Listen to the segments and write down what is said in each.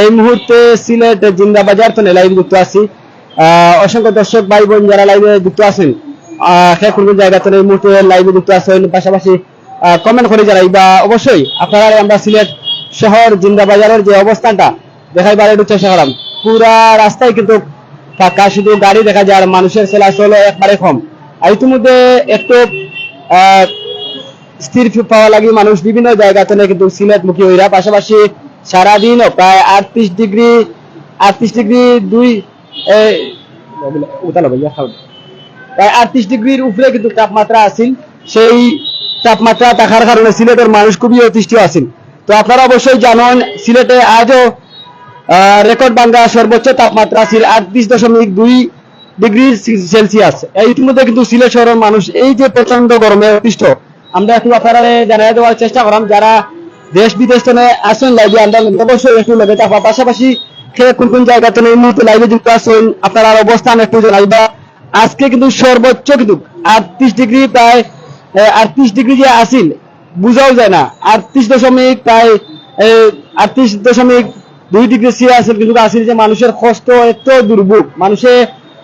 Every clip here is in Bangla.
এই মুহূর্তে সিলেট জিন্দা বাজার তো লাইভ যুক্ত আছি। অসংখ্য দর্শক ভাই বোন যারা লাইভে যুক্ত আছেন কোন জায়গা এই মুহূর্তে লাইভে যুক্ত আছেন, পাশাপাশি কমেন্ট করে যারা বা অবশ্যই আপনারা আমরা সিলেট শহর জিন্দা বাজারের যে অবস্থানটা একটু চেষ্টা করলাম পুরা রাস্তায় কিন্তু ফাঁকা, শুধু গাড়ি দেখা যায় আর মানুষের চলাচল একবারে কম। আর ইতিমধ্যে একটু স্থির পাওয়া লাগি মানুষ বিভিন্ন জায়গাতে কিন্তু সিলেট মুখী হইরা। পাশাপাশি সারাদিন প্রায় আটত্রিশ ডিগ্রি আটত্রিশ ডিগ্রি দুই। প্রায় আটত্রিশ ডিগ্রির উপরে কিন্তু তাপমাত্রা আছিল। সেই তাপমাত্রা থাকার কারণে সিলেটের মানুষ খুবই অতিষ্ঠ তো আপনারা অবশ্যই জানেন, সিলেটে আজও রেকর্ড সর্বোচ্চ তাপমাত্রা ছিল আটত্রিশ দশমিক দুই ডিগ্রি সেলসিয়াস। ইতিমধ্যে কিন্তু সিলেট শহরের মানুষ এই যে প্রচণ্ড গরমে অতিষ্ঠ, আমরা একটু আপনারা জানিয়ে দেওয়ার চেষ্টা করলাম যারা দেশ বিদেশ থেকে আসেন লাইভে আমরা অবশ্যই একটু লগে থাকবা। পাশাপাশি কোন কোন জায়গাতে এই মুহূর্তে লাইভে যুক্ত আছেন, আপনারা অবস্থান একটু জানাইবা আজকে কিন্তু সর্বোচ্চ কিন্তু আটত্রিশ ডিগ্রি প্রায় আটত্রিশ ডিগ্রি যে আসিল, বুঝাও যায় না। আটত্রিশ দশমিক প্রায় আটত্রিশ দশমিক দুই ডিগ্রি আসিল, কিন্তু আসিল যে মানুষের কষ্ট এত দুর্ভোগ, মানুষে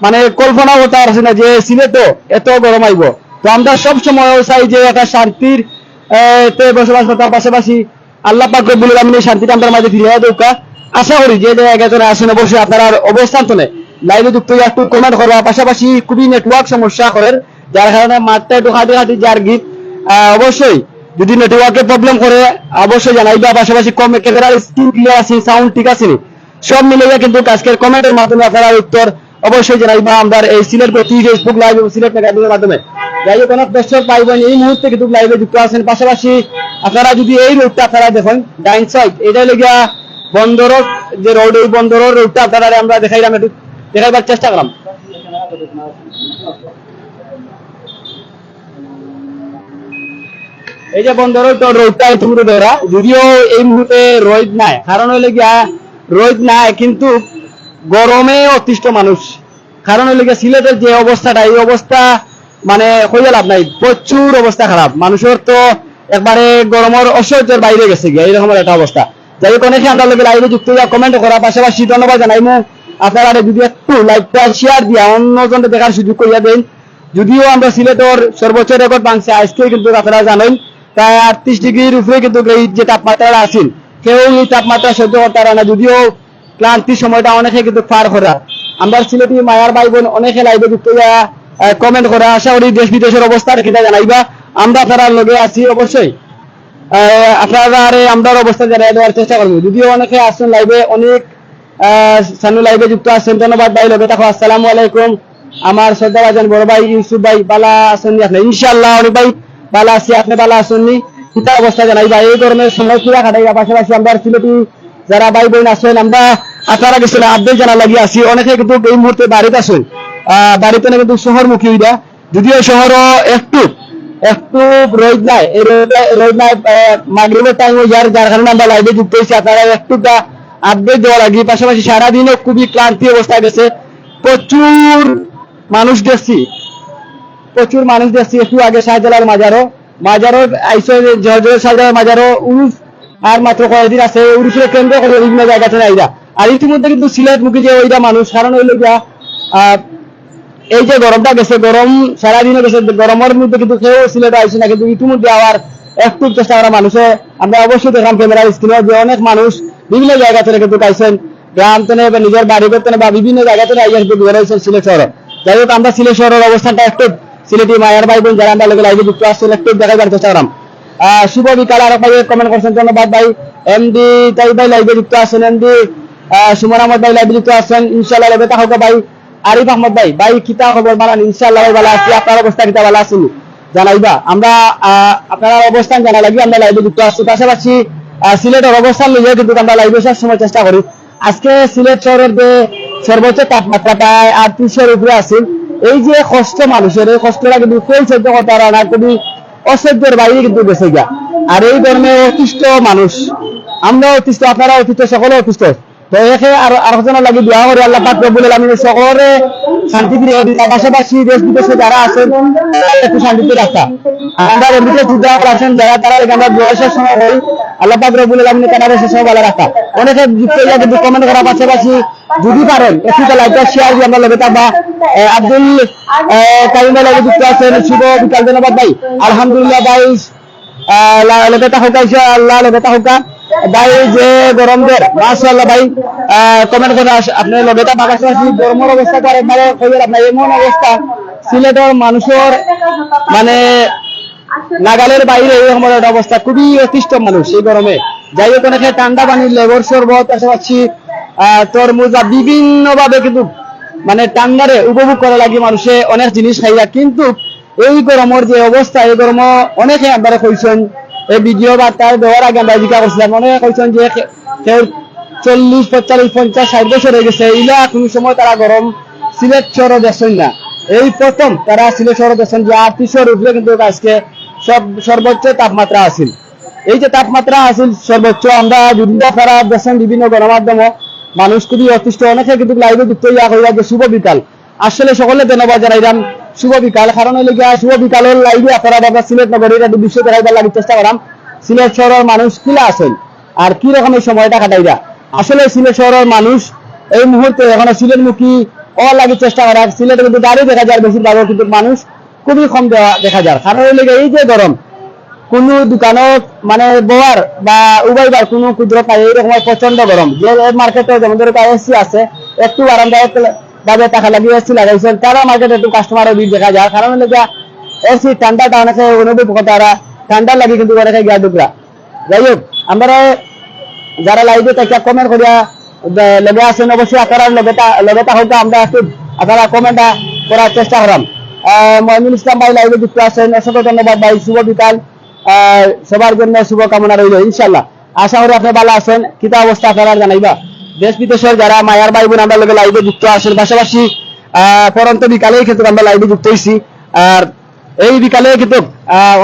মানে কল্পনা করতে পারছে না যে সিলেটও এত গরম আইব। তো আমরা সব সময় চাই যে একটা শান্তির বসবাস করার পাশাপাশি আল্লাহ পাক রব্বুল আলামিনের শান্তিটা আমাদের মাঝে ফিরিয়ে দৌকা। আশা করি যে জায়গায় আসেন অবশ্যই আপনারা অবস্থান তোলে লাইভে যুক্ত একটু কমেন্ট করবা। পাশাপাশি খুবই নেটওয়ার্ক সমস্যা করেন যার কারণে মাঠটা একটু হাঁটি হাঁটি যার গীত অবশ্যই যদি নেটওয়ার্কের প্রবলেম করে, অবশ্যই জানাইবা। পাশাপাশি কম ক্যামেরার স্ক্রিন ক্লিয়ার আছে সাউন্ড ঠিক আছে সব মিলিয়ে কিন্তু আজকের কমেন্টের মাধ্যমে আপনারা উত্তর অবশ্যই জানাইবা আমরা এই সিলেট প্রতি ফেসবুক লাইভ এবং সিলেট ম্যাগাজিনের মাধ্যমে যাই হোক অনেক দর্শক পাইবেন এই মুহূর্তে কিন্তু লাইভে যুক্ত আছেন। পাশাপাশি আপনারা যদি এই রোডটা আপনারা দেখেন, ডাইন সাইড এটা লেগিয়া বন্দরের যে রোড এই বন্দরের রোডটা আপনারা আমরা দেখাইলাম একটু, দেখাইবার চেষ্টা করলাম। এই যে বন্দর রোডটা তুমি ধরা যদিও এই মুহূর্তে রোদ নাই, কারণ হইলে গিয়া রোদ নাই, কিন্তু গরমে অতিষ্ঠ মানুষ। কারণ হইলে সিলেটের যে অবস্থাটা, এই অবস্থা মানে কইয়া লাভ নাই। প্রচুর অবস্থা খারাপ। মানুষের তো একবারে গরমের অসহ্যের বাইরে গেছে গিয়া, এইরকম একটা অবস্থা। যাই হোক, অনেকে আমরা লোকের লাইভে যুক্ত হইয়া কমেন্ট করা পাশাপাশি ধন্যবাদ জানাইমু। আপনারা যদি একটু লাইভটা শেয়ার দিয়া অন্যজনকে দেখার সুযোগ করিয়া দেন। যদিও আমরা সিলেটের সর্বোচ্চ রেকর্ড ভাঙছে আজকে কিন্তু আপনারা জানেন, প্রায় আটত্রিশ ডিগ্রির উপরে কিন্তু এই যে তাপমাত্রা আছিল কেউ এই তাপমাত্রা সহ্য করতে পারে না। যদিও ক্লান্তির সময়টা অনেকে কিন্তু পার করা। আমরা সিলেটি মায়ার ভাই বোন অনেকে লাইভে যুক্ত কমেন্ট করা, আশা করি দেশ বিদেশের অবস্থা কিনা জানাইবা। আমরা আপনারা লগে আছি অবশ্যই। আপনারা আমরা অবস্থা জানিয়ে দেওয়ার চেষ্টা করব। যদিও অনেকে আসছেন লাইভে অনেক সানু লাইভে যুক্ত আছেন। ধন্যবাদ ভাই, লগে থাকো। আসসালামু আলাইকুম। আমার শ্রদ্ধা ভাইজান বড় ভাই, ইউসুফ ভাই, বালা আসেননি আপনি? ইনশাআল্লাহ, অনেক ভাই বালা আছি, আপনি বালা আসেননি কিতা অবস্থা জানাই ভাই এই ধরনের সময় কিরা খাটাইবা পাশাপাশি আমরা সিলেটি যারা ভাই বোন আছেন, আমরা আপনারা গেছেন আপডেট জানা লাগি আছি। অনেকে কিন্তু এই মুহূর্তে বাড়িতে আছেন বাড়িতে না কিন্তু শহরমুখী হইয়া যদিও শহরও একটু একটু রোদ নাই। রোদ নাই মাগরিবের টাইম যার যার কারণে আমরা লাইভে যুক্ত হয়েছি। আপনারা একটু আপডেট দেওয়া লাগি। পাশাপাশি সারাদিনও খুবই ক্লান্তি অবস্থায় গেছে। প্রচুর মানুষ দেখছি প্রচুর মানুষ দেখছি একটু আগে শাহজালাল মাজারও। মাজারও আইসো জহজলের শাহজালাল মাজারও উরুফ আর মাত্র কয়েকদিন আছে উরুফে কেন্দ্র করে বিভিন্ন জায়গাতে আইরা আর ইতিমধ্যে কিন্তু সিলেট মুখী যে ওইটা মানুষ, কারণ হইল গিয়া এই যে গরমটা গেছে গরম সারাদিনে গেছে গরমের মধ্যে কিন্তু কেউ সিলেটে আইসে না, কিন্তু ইতিমধ্যে আবার একটু চেষ্টা করা মানুষে। আমরা অবশ্যই দেখলাম ক্যামেরার স্ক্রিনে যে অনেক মানুষ বিভিন্ন জায়গা থেকে কিন্তু আইসেন গ্রাম তেনে বা নিজের বাড়ি করতে বা বিভিন্ন জায়গা থেকে আইয়া কিন্তু বেরোয়েছেন সিলেট শহরে। যাই হোক, আমরা সিলেট শহরের অবস্থানটা একটু সিলেটি মায়ের ভাই বোন যারা আমরা লোকের লাইভে যুক্ত আসছেন একটু দেখাবার চেষ্টা করলাম আহ, শুভ বিকাল আর ভাই কমেন্ট করছেন ধন্যবাদ ভাই। এমডি তাই ভাই লাইভে যুক্ত আছেন এমডি সুমন আহমদ ভাই লাইভে যুক্ত আছেন ইনশাআল্লাহ লাইভে থাকো ভাই। আরিফ আহমদ ভাই ভাই কিতা খবর বানান? ইনশাআল্লাহ ভাই ভালো আছি আপনার অবস্থা কিতা ভালো আছেন? জানাইবা। আমরা অবস্থান জানা লাগি আমরা লাইভে যুক্ত আসছি পাশাপাশি সিলেটের অবস্থান নিয়ে কিন্তু আমরা লাইভে সব সময় চেষ্টা করি। আজকে সিলেট শহরের যে সর্বোচ্চ তাপমাত্রা প্রায় আটত্রিশের উপরে আছে এই যে কষ্ট মানুষের এই কষ্টটা কিন্তু সহ্য করতে পারে না অসহ্যের বাইরে কিন্তু বেঁচে গিয়া। আর এই ধর্মে অতিষ্ঠ মানুষ। আমরা অতিষ্ঠ আপনারা অতিষ্ঠ সকলে অতিষ্ঠ। তো একে আর আরেকজনের লাগি দোয়া করে আল্লাহ পাক রব্বুল আলামিন সকলে পাশাপাশি শান্তিতে রাখা। অনেকে যুক্ত হইয়া কিন্তু কমেন্ট করা পাশাপাশি যদি পারেন একটু লাইকটা শেয়ার দিয়ে আমরা লগে আব্দুল কারিমের লগে যুক্ত আছেন শুভ বিকাল ধন্যবাদ ভাই। আলহামদুলিল্লাহ ভাই আহ, লা- লগেতা হোকা আল্লাহ লগেতা হোকা ভাই যে গরম দের ভাই কমেন্ট করে আপনার লগেতা পাশাপাশি গরমের অবস্থা করে একবারে কইবেন আপনার এমন অবস্থা সিলেটের মানুষের মানে নাগালের বাইরে এই আমার অবস্থা খুবই অতিষ্ঠ মানুষ এই গরমে। যাই হোক অনেকে ঠান্ডা পানি লেবর শরবত পাশাপাশি আহ, তরমুজ বিভিন্ন ভাবে কিন্তু মানে ঠান্ডারে উপভোগ করা লাগে মানুষে অনেক জিনিস খাইয়া। কিন্তু এই গরমের যে অবস্থা এই গরম অনেকে একবারে কইছেন এই ভিডিও বার্তার দেওয়ার আগে আমরা জিজ্ঞাসা করছিলাম অনেকে কইছেন যে চল্লিশ, পঁয়তাল্লিশ, পঞ্চাশ, ষাট বছর হয়ে গেছে ইলা কোন সময় তারা গরম সিলেট শহর দেখছেন না। এই প্রথম তারা সিলেট শহর দেখছেন যে আটত্রিশের উপরে কিন্তু আজকে সব সর্বোচ্চ তাপমাত্রা আছিল। এই যে তাপমাত্রা আছিল সর্বোচ্চ, আমরা যদি তারা দেখছেন বিভিন্ন গণমাধ্যম মানুষ খুবই অতিষ্ঠ, অনেকে কিন্তু লাইভে যুক্ত ইয়া করিয়া যে শুভ বিকাল। আসলে সকলে ধন্যবাদ জানাইলাম শুভ বিকাল। কারণ গিয়া শুভ বিকালের লাইভে আপনারা বাবা সিলেট নগরীর একটু বিশ্ব দেখাইবার লাগি চেষ্টা করাম। সিলেট শহরের মানুষ কিলা আছেন আর কি রকমের সময়টা কাটাইরা আসলে সিলেট শহরের মানুষ এই মুহূর্তে এখনও সিলেট মুখী অ লাগি চেষ্টা করা সিলেটে কিন্তু গাড়ি দেখা যায় বেশিরভাগ কিন্তু মানুষ খুবই কম দেখা যায়। কারণ গিয়া এই যে গরম, কোনো দোকানত মানে বহার বা উবাইবার কোনো কুদরত নাই। এইরকম প্রচণ্ড গরম। যে মার্কেটে যেমন এসি আছে, একটু আরামদায়ক ভাবে টাকা লাগিয়ে এসি লাগাইছেন তারা মার্কেটে একটু কাস্টমারের ভিড় দেখা যায়। কারণ যা এসি ঠান্ডাটা অনেকে অনুভব করতে তারা ঠান্ডা লাগে কিন্তু অনেকে গিয়া ডুবরা। যাই হোক আমরা যারা লাইভে থেকে কমেন্ট করিয়া লগে আছেন অবশ্যই আপনারা লগে তা- লগে আমরা একটু আপনারা কমেন্ট করার চেষ্টা করাম। আহ, মইনুল ইসলাম ভাই লাইভে যুক্ত আছেন অসংখ্য ধন্যবাদ ভাই শুভ বিকাল। সবার জন্য শুভ কামনা রইল ইনশাল্লাহ আশা করি আপনি ভালো আছেন কিতা অবস্থা আপনারা জানাইবা? দেশ বিদেশের যারা মায়ার ভাই বোন আমরা লাইভে যুক্ত আছেন, পাশাপাশি পরন্ত বিকালেই কিন্তু আমরা লাইভে যুক্ত হয়েছি আর এই বিকালে কিন্তু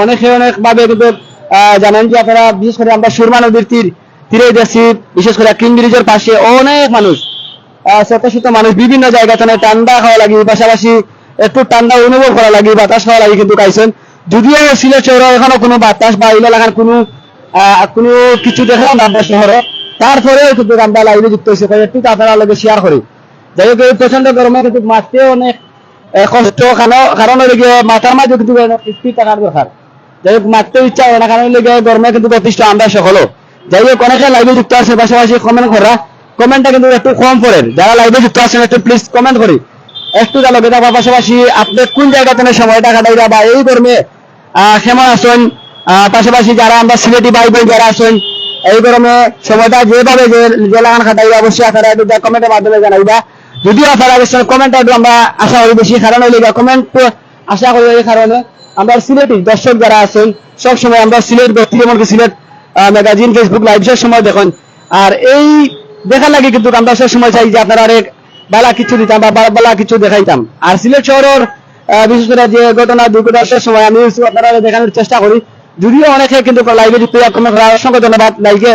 অনেকে ভাবে কিন্তু জানেন যে আপনারা, বিশেষ করে আমরা সুরমা নদীর তীর তীরে যাচ্ছি, বিশেষ করে কিং ব্রিজের পাশে অনেক মানুষ শত শত মানুষ বিভিন্ন জায়গা থেকে ঠান্ডা খাওয়া লাগে, পাশাপাশি একটু ঠান্ডা অনুভব করা লাগে, বাতাস খাওয়া লাগে কিন্তু খাইছেন যদিও সিলেট শহরে এখনও কোনো বাতাস বা লাগার কোনো কোনো কিছু দেখলাম না আমরা শহরে। তারপরেও কিন্তু আমরা যুক্ত হয়েছে একটু আপনারা লগে শেয়ার করি। যাই হোক, এই প্রচণ্ড গরমে কিন্তু মাঠতে অনেক কষ্ট, কারণ গিয়ে মাথার মাঝে কিন্তু স্পিড থাকার দরকার। যাই হোক মারতে ইচ্ছা হয় না, কারণ লেগে গরমে কিন্তু যথেষ্ট আমরা সকলও। যাই হোক, অনেকে লাইভে যুক্ত আছে, পাশাপাশি কমেন্ট করা। কমেন্টটা কিন্তু একটু কম পড়েন। যারা লাইভে যুক্ত আছেন, একটু প্লিজ কমেন্ট করি। একটু লগে থাকার পাশাপাশি আপনি কোন জায়গাতে সময়টা কাটাইরা বা এই গরমে কেমন আছেন? পাশাপাশি যারা আমরা সিলেটি ভাই বোন যারা আছেন এই গরমে সময়টা যেভাবে যে লাগান খাটাইবা, অবশ্যই আপনারা একটু কমেন্টের মাধ্যমে জানাইবা। যদিও আপনারা কমেন্টটা একটু আমরা আশা করি বেশি কারণ হইলে কমেন্ট আশা করি এই কারণে। আমরা সিলেটি দর্শক যারা আছেন, সব সময় আমরা সিলেট ব্যক্তি এমনকি সিলেট ম্যাগাজিন ফেসবুক লাইভ সব সময় দেখুন। আর এই দেখার লাগে কিন্তু আমরা সব সময় চাই যে আপনারা আরেক বালা কিছু দিতাম বা বালা কিছু দেখাইতাম। আর সিলেট শহরের বিশেষ করে যে ঘটনা দুর্ঘটনার সব সময় আমি আপনারা দেখানোর চেষ্টা করি। যদিও অনেকে কিন্তু লাইভে যুক্ত অসংখ্য ধন্যবাদ। লাইকে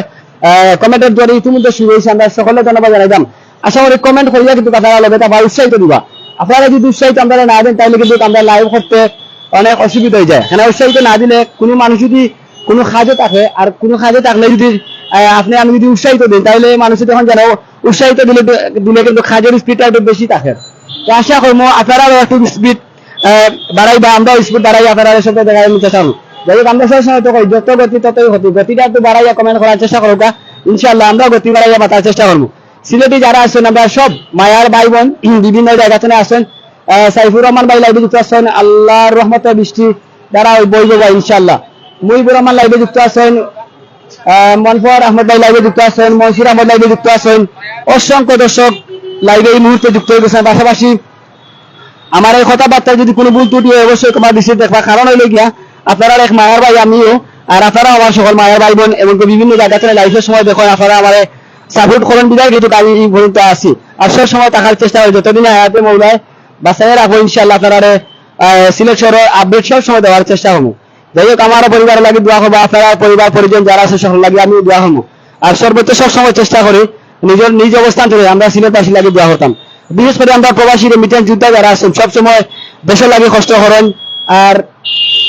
কমেন্টের দ্বারা ইতিমধ্যে শুরু হয়েছে। আমরা সকলে ধন্যবাদ জানাইতাম আশা করি কমেন্ট করিয়া কিন্তু আপনারা লবে তা উৎসাহিত দিবা। আপনারা যদি উৎসাহিত আপনারা না দেন তাহলে কিন্তু আমরা লাইভ করতে অনেক অসুবিধা হয়ে যায়। এখানে উৎসাহিত না দিলে কোনো মানুষ যদি কোনো কাজে থাকে, আর কোনো কাজে থাকলে যদি আপনি, আমি যদি উৎসাহিত দিন তাহলে মানুষ তখন যেন উৎসাহিত দিলে দিলে কিন্তু কাজের স্পিডটা একটু বেশি থাকে। তো আশা করব আপনারাও একটু স্পিড বাড়াই বা আমরা স্পিড বাড়াই, আপনারা সাথে দেখা নিতে চান। যাই হোক আমরা সব সময় তো কই যত গতি, ততই ক্ষতি গতিটা একটু বাড়াইয়া কমেন্ট করার চেষ্টা করব ইনশাল্লাহ আমরা গতি বাড়াইয়া বাতার চেষ্টা করব। সিলেটি যারা আছেন, আমরা সব মায়ার ভাই বোন বিভিন্ন জায়গা থেকে আসেন সাইফুর রহমান ভাই লাইভে যুক্ত আছেন, আল্লাহর রহমতে বৃষ্টি দ্বারা বই যাব ইনশাল্লাহ মুহিবুর রহমান লাইভে যুক্ত আছেন মনফর আহমদ ভাই লাইভে যুক্ত আছেন, মনসুর আহমদ লাইভে যুক্ত আছেন। অসংখ্য দর্শক লাইভে এই মুহূর্তে যুক্ত হয়ে গেছেন। পাশাপাশি আমার এই কথাবার্তায় যদি কোনো ভুল ত্রুটি হয়, অবশ্যই তোমার দৃষ্টি দেখবা। কারণ হইলে গিয়া আপনারা এক মায়ের ভাই, আমিও। আর আপনারা আমার সকল মায়ের ভাই বোন, এমনকি বিভিন্ন জায়গা থেকে লাইফের সময় দেখো আপনারা আমার সাপোর্ট করেন, বিদায় কিন্তু আমি এই পর্যন্ত আসি আর সব সময় থাকার চেষ্টা করি যতদিন আয়াতে মৌলায় বাসায় রাখব ইনশাল্লাহ আপনারা সিলেট শহরের আপডেট সব সময় দেওয়ার চেষ্টা করব। যাই হোক, আমার পরিবার লাগে দোয়া করব, আপনারা পরিবার, পরিজন যারা আছে, সকল লাগে আমি দোয়া করব। আর সর্বোচ্চ সব সময় চেষ্টা করি নিজের নিজ অবস্থান থেকে আমরা সিলেটবাসী লাগে দেওয়া হতাম বিশেষ করে আমরা প্রবাসী রেমিটেন্স যোদ্ধা যারা আছেন সবসময় দেশের লাগে কষ্ট করেন। আর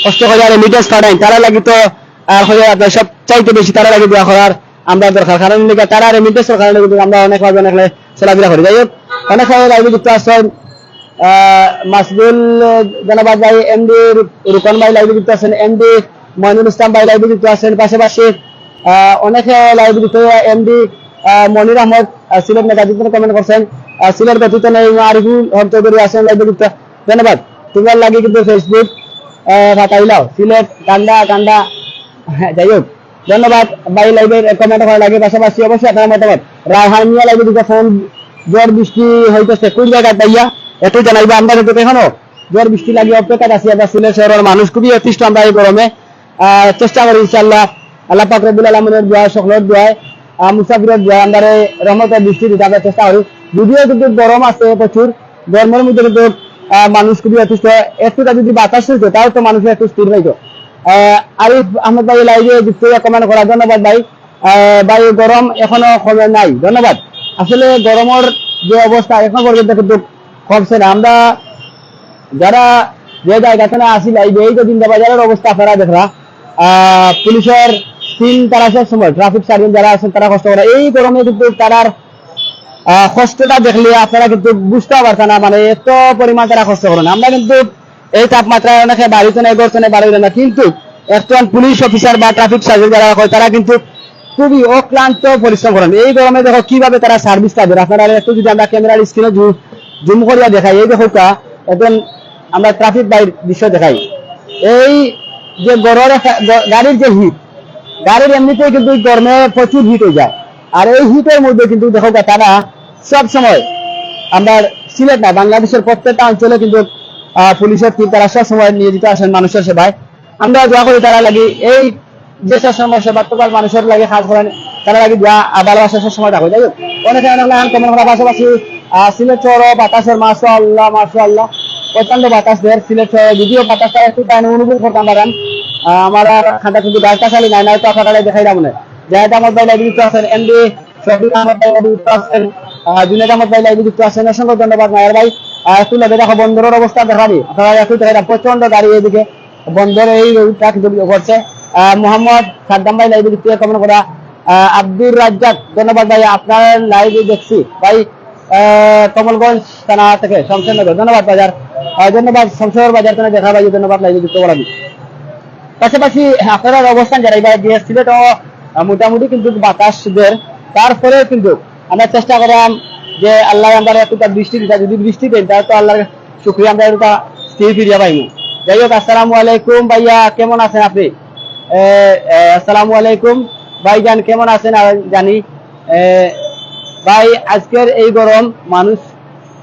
কষ্ট করে আর রেমিটেন্স পাঠাই তারা লাগে তো আর আপনার সব চাইতে বেশি তারা লাগে দেওয়া করার আমরা দরকার। কারণ লিগে তারা রেমিটেন্সের কারণে কিন্তু আমরা অনেক ভাবে অনেক চলাফেরা করি। যাই হোক অনেক সময় লাইভে যুক্ত আছেন মাসদুল জনাবাদ ভাই এমডি রুকন ভাই লাইভে যুক্ত আছেন এমডি মইনুল ইসলাম ভাই লাইভে যুক্ত আছেন। পাশাপাশি অনেকে লাইভে যুক্ত এমডি মনির আহমদ আহ, সিলেট মেগাজিন কমেন্ট করছেন। সিলেট ব্যতীত আরিফুল হক চৌধুরী আছেন লাইভে যুক্ত। ধন্যবাদ। তোমার লাগে কিন্তু ফেসবুক ফাটাইলাও সিলেট যাই হোক, ধন্যবাদ। ভাই লাইভের কমেন্ট করা লাগে পাশাপাশি অবশ্যই আপনার মতামত। লাইভে দুটো ফোন জ্বর, বৃষ্টি হইতেছে। কোন জায়গায় পাইয়া? একটু জানাইবা আমরা কিন্তু এখনও। জ্বর, বৃষ্টি অপেক্ষা আমরা সিলেট শহরের মানুষ। খুবই অতিষ্ঠ আমরা এই গরমে। চেষ্টা করি ইনশাল্লাহ আল্লাহ পাক রব্বুল আলমিনের দোয়া সকলের দোয়ায় মুসাফিরের দোয়া আমরা রহমতের বৃষ্টি দিতে আমরা চেষ্টা করি। যদিও কিন্তু গরম আছে প্রচুর। গরমের মধ্যে কিন্তু মানুষ খুবই অতিষ্ঠ একটুটা যদি বাতাস হইতো, তাও তো মানুষের একটু স্থির হইতো। আরিফ আহমদ ভাই লাইভে যুক্ত কমেন্ট করা। ধন্যবাদ ভাই। ভাই, গরম এখনও কমে নাই। ধন্যবাদ। আসলে গরমের যে অবস্থা এখন পর্যন্ত কিন্তু কমছে না। আমরা যারা যে জায়গাতে না আসি লাইভে এই যে বাজারের অবস্থা, আপনারা দেখরা। পুলিশের তিন তারাশের সময় ট্রাফিক সার্জন যারা আছেন, তারা কষ্ট করে। এই গরমে কিন্তু তারার কষ্টটা দেখলে আপনারা কিন্তু বুঝতে পারছেন না মানে এত পরিমাণ তারা কষ্ট করেন আমরা কিন্তু এই তাপমাত্রায় অনেকে বাড়িতে নেই করতে নেই বাড়িতে না কিন্তু একজন পুলিশ অফিসার বা ট্রাফিক সার্জন যারা হয়, তারা কিন্তু খুবই অক্লান্ত পরিশ্রম করেন। এই গরমে দেখো কীভাবে তারা সার্ভিসটা দেন আপনারা একটু যদি আমরা ক্যামেরার স্ক্রিনে জুম করিয়া দেখাই, এই দেখো তা একজন আমরা ট্রাফিক বাইর দৃশ্য দেখাই। এই যে গরমের গাড়ির যে হিট গাড়ির এমনিতেই কিন্তু গরমে প্রচুর হিট হয়ে যায়। আর এই হিটের মধ্যে কিন্তু দেখো তারা সব সময় আমরা সিলেট না, বাংলাদেশের প্রত্যেকটা অঞ্চলে কিন্তু পুলিশের টিম তারা সব সময় নিয়োজিত আসেন মানুষের সেবায়। আমরা দোয়া করি তারা লাগি এই যে সব সময় সেবাত্মকার মানুষের লাগে কাজ করেন, তারা লাগি দোয়া ভালোবাসা সব সময় থাকো যাই হোক, অনেকে কমেন্ট করার পাশাপাশি সিলেট শহর বাতাসের মাসা আল্লাহ মাসা আল্লাহ প্রচণ্ড বাতাস দেয় সিলেট শহরে যদিও বাতাসটা একটু তাই অনুভব করতাম পারেন আমার খাতা কিন্তু গাছটা খালি নাই নাই তো আপনারা দেখাই না। জায়গা আমার ভাই এমডি শফিক আহমদ ভাই জুনেদ আহমদ ভাই অসংখ্য ধন্যবাদ নায়ার ভাই। একটু দেখো বন্দরের অবস্থা আপনারা একটু দাম প্রচণ্ড গাড়ি এইদিকে বন্দর এই কিন্তু করছে মোহাম্মদ সাদ্দাম ভাই কমেন্ট করা। আব্দুর রাজ্জাক, ধন্যবাদ ভাই, আপনার লাইভে দেখছি। ভাই কমলগঞ্জ থানা থেকে শমশেরনগর ধন্যবাদ বাজার। ধন্যবাদ, শমশের বাজার থেকে দেখা ভাই, ধন্যবাদ লাইভে যুক্ত করাবি পাশাপাশি আপনারা অবস্থান যারা এবার দিয়ে সিলেট মোটামুটি কিন্তু বাতাস দের। তারপরে কিন্তু আমরা চেষ্টা করলাম যে আল্লাহ আমরা এতটা বৃষ্টি দিতা, যদি বৃষ্টি দেন তাহলে তো আল্লাহর শুক্রিয়া আমরা একটা স্থির ফিরিয়া পাইনি যাই হোক, আসসালামু আলাইকুম ভাইয়া, কেমন আছেন আপনি? আসসালামু আলাইকুম। ভাইজান, কেমন আছেন? জানি ভাই, আজকের এই গরম মানুষ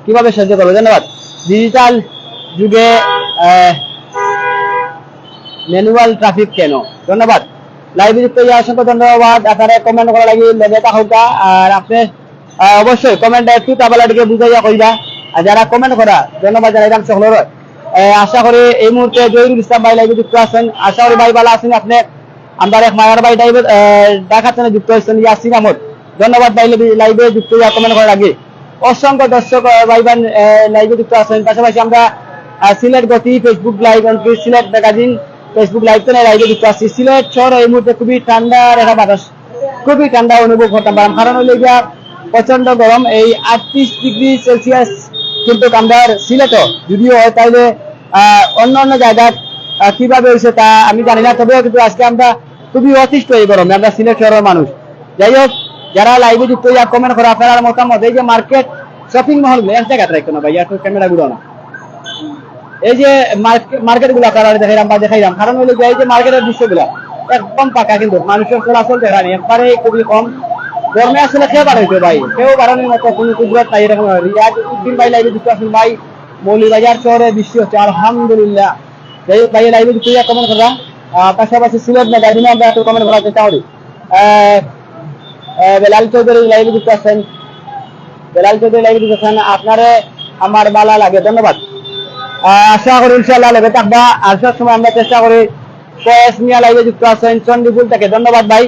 কীভাবে সহ্য করবে? ধন্যবাদ। ডিজিটাল যুগে ম্যানুয়াল ট্রাফিক কেন? ধন্যবাদ। যুক্ত হয়ে অসংখ্য ধন্যবাদ। আপনারা কমেন্ট করা লাগি লেগে থাকুকা আর আপনি অবশ্যই কমেন্টে একটু তাবেলাটিকে বুঝাইয়া কইবা। আর যারা কমেন্ট করা, ধন্যবাদ জানাইলাম সকলের আশা করি এই মুহূর্তে জহিরুল ইসলাম ভাই লাইভে যুক্ত আছেন। আশা করি ভাই ভালো আছেন আপনি। আমরা এক মায়ার ভাই ঢাকা থেকে যুক্ত হয়েছেন ইয়াসিন আহমদ। ধন্যবাদ ভাই লাইভে যুক্ত হইয়া কমেন্ট করার আগে অসংখ্য দর্শক ভাই বোন লাইভে যুক্ত আছেন। পাশাপাশি আমরা সিলেট গতি Facebook live Sylhet magazine Facebook live তো লাইভে যুক্ত আছি। সিলেট শহর এই মুহূর্তে খুবই ঠান্ডা রেখা বাতাস। খুবই ঠান্ডা অনুভব করতাম। পারলাম কারণ হইলে গিয়া প্রচণ্ড গরম। এই আটত্রিশ ডিগ্রি সেলসিয়াস কিন্তু আমরা সিলেটও। যদিও হয় তাইলে অন্য অন্য জায়গায় কীভাবে হয়েছে তা আমি জানি না। তবেও কিন্তু আজকে আমরা খুবই অতিষ্ঠ এই গরমে। আমরা সিলেট শহরের মানুষ। যাই হোক, যারা লাইভে যুক্ত কমেন্ট করে, আপনার মতামত, এই যে মার্কেট শপিং মহল, এক জায়গায় রাখতো না ভাই ক্যামেরা গুলো না। এই যে মার্কেটগুলো আপনারা দেখাইলাম বা দেখাইলাম, কারণ হলো যে এই যে মার্কেটের দৃশ্যগুলো একদম পাকা কিন্তু মানুষের চলাচল দেখা নেই, একবারে খুবই কম। গরমে আসলে কেউ বাড়াইছে ভাই কেউ বাড়ানোর মতো কোনো কুদরত নাই এরকম রিয়াজ উদ্দিন ভাই লাইভে যুক্ত আছেন ভাই, মৌলিবাজার শহরে বৃষ্টি হচ্ছে, আলহামদুলিল্লাহ। যাই ভাই লাইভে যুক্ত হইয়া কমেন্ট করা পাশাপাশি সিলেট না গাড়ি আমরা একটু কমেন্ট করার চেষ্টা করি। বেলাল চৌধুরী লাইভে যুক্ত আছেন বেলাল চৌধুরী লাইভে যুক্ত আছেন আপনারে আমার বালা লাগে, ধন্যবাদ। আশা করি ইনশাআল্লাহ লেগে থাকবা। আর সব সময় আমরা চেষ্টা করি কয়েস মিয়া লাইভে যুক্ত আছেন চন্ডিপুল থেকে ধন্যবাদ ভাই।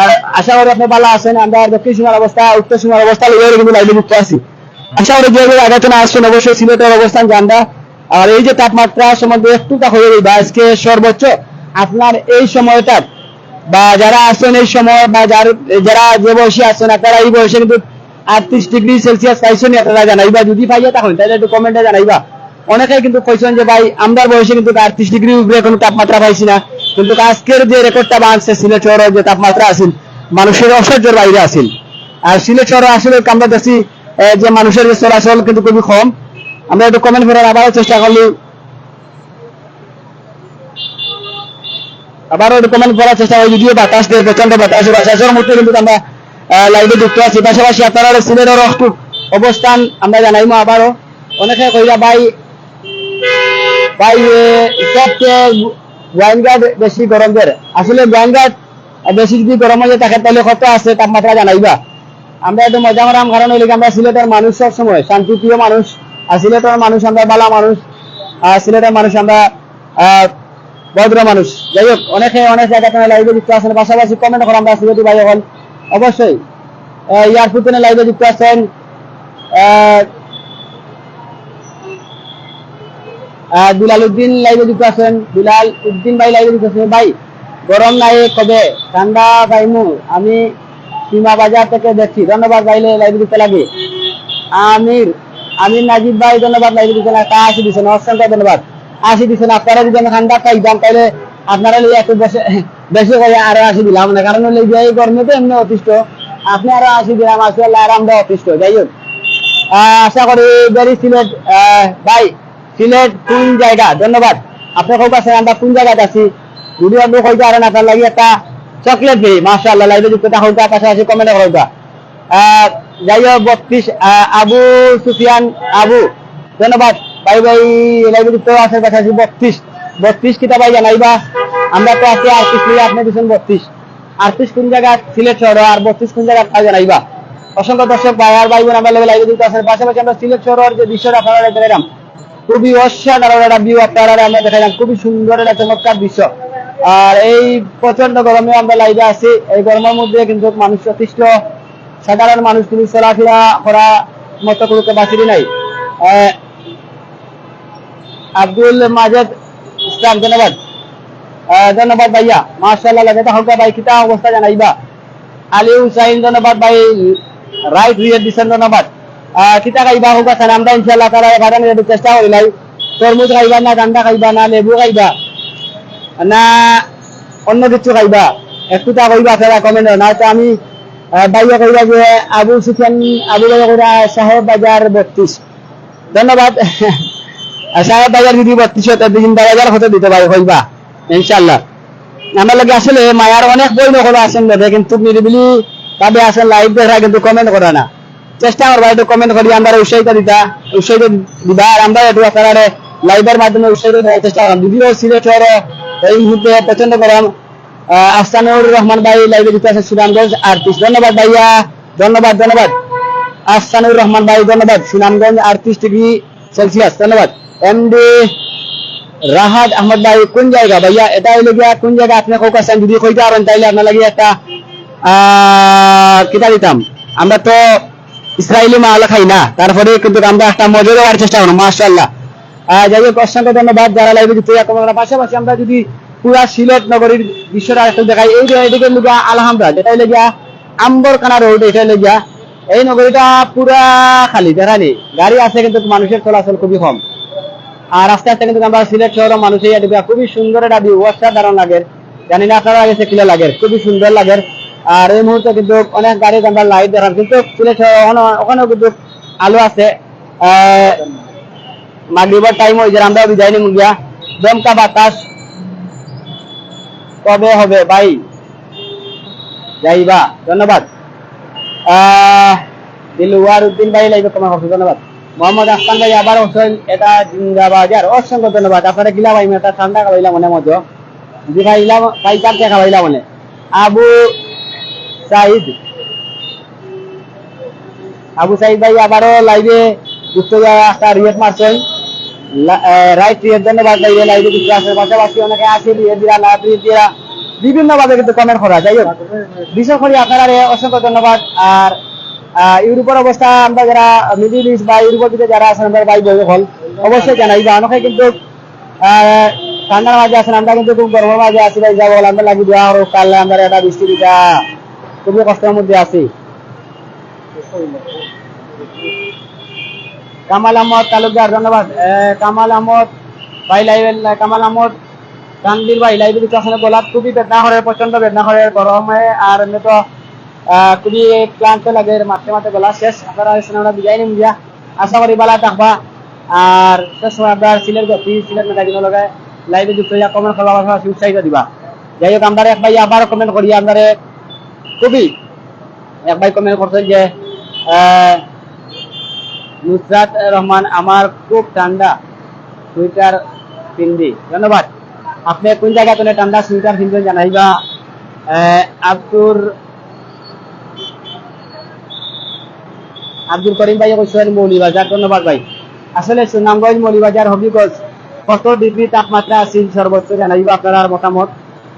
আর আশা করি আপনি ভালো আছেন। আমরা দক্ষিণ সীমার অবস্থা, উত্তর সীমার অবস্থা লইয়া কিন্তু লাইভে যুক্ত আছি। আশা করি যে আগাতনা আসছেন, অবশ্যই সিলেটের অবস্থান জানবা। আর এই যে তাপমাত্রা সম্বন্ধে একটু তা হয়ে যাবে আজকে সর্বোচ্চ আপনার এই সময়টা বা যারা আছেন এই সময় বা যারা যে বয়সী আছেন, আপনারা এই বয়সে কিন্তু আটত্রিশ ডিগ্রি সেলসিয়াস পাইছেন আপনারা জানাইবা। যদি পাইয়া তখন তাহলে একটু কমেন্টে জানাইবা। অনেকে কিন্তু কইছেন যে ভাই আমরার বয়সে কিন্তু আটত্রিশ ডিগ্রি উপরে কোনো তাপমাত্রা পাইছি না। কিন্তু আজকের যে রেকর্ডটা বাঁধছে সিলেট শহরে যে তাপমাত্রা আছিল, মানুষের অসহ্যের বাইরে আছিল। আর সিলেট শহরে আসলে আমরা দেখছি যে মানুষের যে চলাচল কিন্তু খুবই কম। আমরা একটু কমেন্ট করার আবারও চেষ্টা করলি। আবারও একটু কমেন্ট করার চেষ্টা করি যদিও বাতাস দিয়ে প্রচণ্ড বাতাস। বাতাসের মধ্যে কিন্তু আমরা লাইভে যুক্ত আছি। পাশাপাশি আপনারা সিলেটের অবস্থান আমরা জানাইমো আবারও। অনেকে কইরা, ভাই ভাই সবচেয়ে গোয়াইনঘাট বেশি গরম দেয় আসলে গোয়াইনঘাট বেশি যদি গরম হয়ে থাকে তাহলে কত আছে তাপমাত্রা জানাইবা? আমরা একটু মজা করাম কারণ হইলে আমরা সিলেটের মানুষ সব সময় শান্তিপ্রিয় মানুষ। আর সিলেটের মানুষ আমরা বালা মানুষ। আর সিলেটের মানুষ আমরা ভদ্র মানুষ। যাই হোক, অনেকে অনেক জায়গাতে লাইভে যুক্ত আছেন। পাশাপাশি কমেন্ট করা আমরা সিলেটি ভাই হল অবশ্যই ফুটনে লাইভে যুক্ত আছেন আহ, উদ্দিন লাইভে যুক্ত আছেন। বিলাল উদ্দিন ভাই লাইভে যুক্ত আছেন। ভাই গরম নাই কবে? ঠান্ডা পাইমু আমি সীমা বাজার থেকে দেখছি। ধন্যবাদ ভাই লাইভে যুক্ত লাগে। আমির আমির নাজিব ভাই ধন্যবাদ লাইভে যুক্ত লাগে। তা আসি দিচ্ছেন অসংখ্য ধন্যবাদ। আসি দিচ্ছেন আপনারা যদি ঠান্ডা পাইতাম তাহলে আপনারা লিয়ে একটু বেশি বেশি করে আরও আসি দিলাম না। কারণ হলে এই গরমে তো এমনি অতিষ্ঠ। আপনি আরও আসি দিলাম আসলে আর আমরা অতিষ্ঠ। যাই হোক। আশা করি বেরি সিলেট ভাই সিলেট কোন জায়গা? ধন্যবাদ। আপনার খুব কাছে আমরা কোন জায়গাতে আছি? যদি আপনি কইতে পারেন আপনার লাগি একটা চকলেট ফ্রি মাশাআল্লাহ লাইভে যুক্ত থাকুন তার পাশাপাশি কমেন্ট আহ, যাই হোক বত্রিশ আবু সুফিয়ান আবু। ধন্যবাদ। ভাই ভাই লাইভে যুক্ত আছে পাশাপাশি বত্রিশ। বত্রিশ কিতা ভাই জানাইবা? আমরা তো আছি আটত্রিশ লিগে আপনি দিচ্ছেন বত্রিশ। আটত্রিশ কোন জায়গা? সিলেট শহর আর বত্রিশ কোন জায়গা তা জানাইবা? অসংখ্য দর্শক ভাই আর ভাই বোন আমরা লাইভে যুক্ত আছেন পাশাপাশি আমরা সিলেট শহরের যে দৃশ্যটা আপনারা দেখতে পেলাম খুবই অসাধারণ একটা ভিউ আপনারা আমরা দেখালাম খুবই সুন্দর একটা চমৎকার দৃশ্য। আর এই প্রচণ্ড গরমে আমরা লাইভে আছি। এই গরমের মধ্যে কিন্তু মানুষ যথেষ্ট সাধারণ মানুষ কিন্তু চলাফেরা করা মতো কোনো বাঁচিরি নাই। আব্দুল মাজেদ ইসলাম, ধন্যবাদ। ধন্যবাদ ভাইয়া। মার্শাল্লাহ লাগে হকা ভাই, কিতা অবস্থা জানাইবা। আলী হুসাইন, ধন্যবাদ ভাই। রাইট রিয়ের দিচ্ছেন ধন্যবাদ। কিতা খাইবা হোক আছে আমরা ইনশাল্লাহ তারা ভাড়া নিয়ে চেষ্টা করিলাই তরমুজ খাইবা না ঠান্ডা খাইবা না লেবু খাইবা না অন্য কিছু খাইবা। একটু তা কইবা ফেরা কমেন্ট না তো আমি ভাইয়া কইবা যে আবু সুফিয়ান, আবু ভাইয়া কইরা সাহেব বাজার বত্রিশ ধন্যবাদ সাহেব বাজার যদি বত্রিশ হতে দিন বাজার হতে দিতে পারি হইবা ইনশাল্লাহ আমার লাগে আসলে মায়ার অনেক বই নকল আছেন কিন্তু নিরিবিলি ভাবে আসেন লাইভ দেখা কিন্তু কমেন্ট করে না। চেষ্টা করবা একটু কমেন্ট করি আমরা উৎসাহিত দিতা উৎসাহিত দিবা আর আমরা একটু আপনারা লাইভের মাধ্যমে উৎসাহিত দেওয়ার চেষ্টা করলাম। যদিও সিলেট শহরে এই মুহূর্তে প্রচণ্ড গরম। আফসানুর রহমান ভাই লাইভে দিতে আছে সুনামগঞ্জ আর্টিস্ট ধন্যবাদ ভাইয়া ধন্যবাদ ধন্যবাদ। আফসানুর রহমান ভাই ধন্যবাদ। সুনামগঞ্জ আটত্রিশ ডিগ্রি সেলসিয়াস ধন্যবাদ। এমডি রাহাত আহমদ ভাই কোন জায়গা ভাইয়া? এটা হইলে গিয়া কোন জায়গা? আপনি কোক আছেন যদি কইতে পারেন তাইলে আপনার লাগে একটা আহ, কিতা দিতাম। আমরা তো ইসরায়েলি মাল খাই না। তারপরে কিন্তু আমরা একটা মজা দেওয়ার চেষ্টা মাশাল্লাহ আহ, যাই হোক অসংখ্য ধন্যবাদ যারা লাইভে যুক্ত। করার পাশাপাশি আমরা যদি পুরা সিলেট নগরীর দৃশ্যটা একটু দেখাই এই এদিকে লিগা আলহামরা যেটা হইলে গিয়া আম্বরখানা রোড এটা হইলে গিয়া এই নগরীটা পুরা খালি দেখানি গাড়ি আছে কিন্তু মানুষের চলাচল খুবই কম। আর আস্তে আস্তে কিন্তু আমরা সিলেট শহর মানুষ এই খুবই সুন্দর একটা ভিউ অসাধারণ লাগে জানি না আপনারা আগে কিলা লাগে খুবই সুন্দর লাগে আর এই মুহূর্তে কিন্তু অনেক গাড়ি আমরা লাইট দেখান কিন্তু সিলেট ওখানেও কিন্তু আলো আছে। মাগরিবার টাইম হয়ে যায় আমরা বিদায় নিমু গিয়া দমকা বাতাস। কবে হবে ভাই? যাইবা, ধন্যবাদ। দিলওয়ার উদ্দিন ভাই লাইবে কমা করছে ধন্যবাদ। মোহাম্মদ আফসান ভাই আবার হোসেন, এটা জিন্দাবাজার। অসংখ্য ধন্যবাদ। আপনারা গিলা ভাই এটা ঠান্ডা খাওয়াইলা মনে মজো। জি ভাই ইলা ভাই কারকে খাওয়াইলা মনে। আবু সাইদ। আবু সাইদ ভাই আবারও লাইভে যুক্ত একটা রিয়েট মারছেন। রাইট রিয়েট ধন্যবাদ লাইভে লাইভে যুক্ত আছে পাশাপাশি অনেকে আছে রিয়েট দিরা না বিভিন্ন ভাবে কিন্তু কমেন্ট করা যাই হোক, বিশেষ করে আপনারা অসংখ্য ধন্যবাদ। আর ইউরোপের অবস্থা, আমরা যারা মিডিল ইস্ট বা ইউরোপের দিকে যারা আছেন, আমরা ভাই বই হল, অবশ্যই জানাই। বা অনেকে কিন্তু ঠান্ডার মাঝে আছেন, আমরা কিন্তু খুব গরমের মাঝে আছি ভাই। যাব আমরা লাগি দেওয়া হোক কাল আমরা এটা বৃষ্টি দিতা খুবই কষ্টের মধ্যে আছি। কামাল আহমদ তালুকদার, ধন্যবাদ। কামাল আহমদ ভাই লাইভ, কামাল আহমদ তানবীর ভাই লাইভে দিতে আসলে বলার খুবই বেদনা করে প্রচণ্ড বেদনা করে গরমে আর এমনি তো খুবই ক্লান্ত লাগে মাঠে মাঠে বলা শেষ, আপনারা সিনেমাটা বিদায় নিম দিয়া। আশা করি বালা থাকবা। আর শেষ সময় আপনার সিলের গতি সিলের মেগাজিন লগে লাইভে যুক্ত হইয়া কমেন্ট করবা পাশাপাশি উৎসাহিত দিবা। যাই হোক আমরা এক ভাই আবার কমেন্ট করি আপনারে খুবই এক ভাই কমেন্ট করছেন যে নুসরাত রহমান আমার খুব ঠান্ডা সুইটার পিন্দি ধন্যবাদ। আপনি কোন জায়গা থেকে ঠান্ডা সুইটার পিনবেন জানাইবা আব্দুর, আব্দুল করিম ভাই কৈছেন মৌলিবাজার। ধন্যবাদ ভাই। আসলে সুনামগঞ্জ মৌলিবাজার হবিগঞ্জ কত ডিগ্রি তাপমাত্রা আছিল সর্বোচ্চ জানাইবা আপনার মতামত?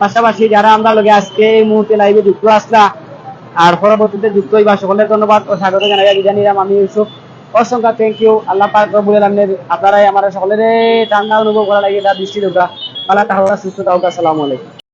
পাশাপাশি যারা আমরা লগে আজকে এই মুহূর্তে লাইভে যুক্ত আসলা আর পরবর্তীতে যুক্ত হইবা, সকলের ধন্যবাদ ও স্বাগত জানাই। বিদায় নিলাম আমি ইউসুফ। অসংখ্য থ্যাংক ইউ আল্লাহ পাক রব্বুল আলামিনের আপনারাই আমার সকলের ঠান্ডা অনুভব করা লাগে, দৃষ্টি দুটা আল্লাহ তাহলে সুস্থ তাহলে আসসালামু আলাইকুম।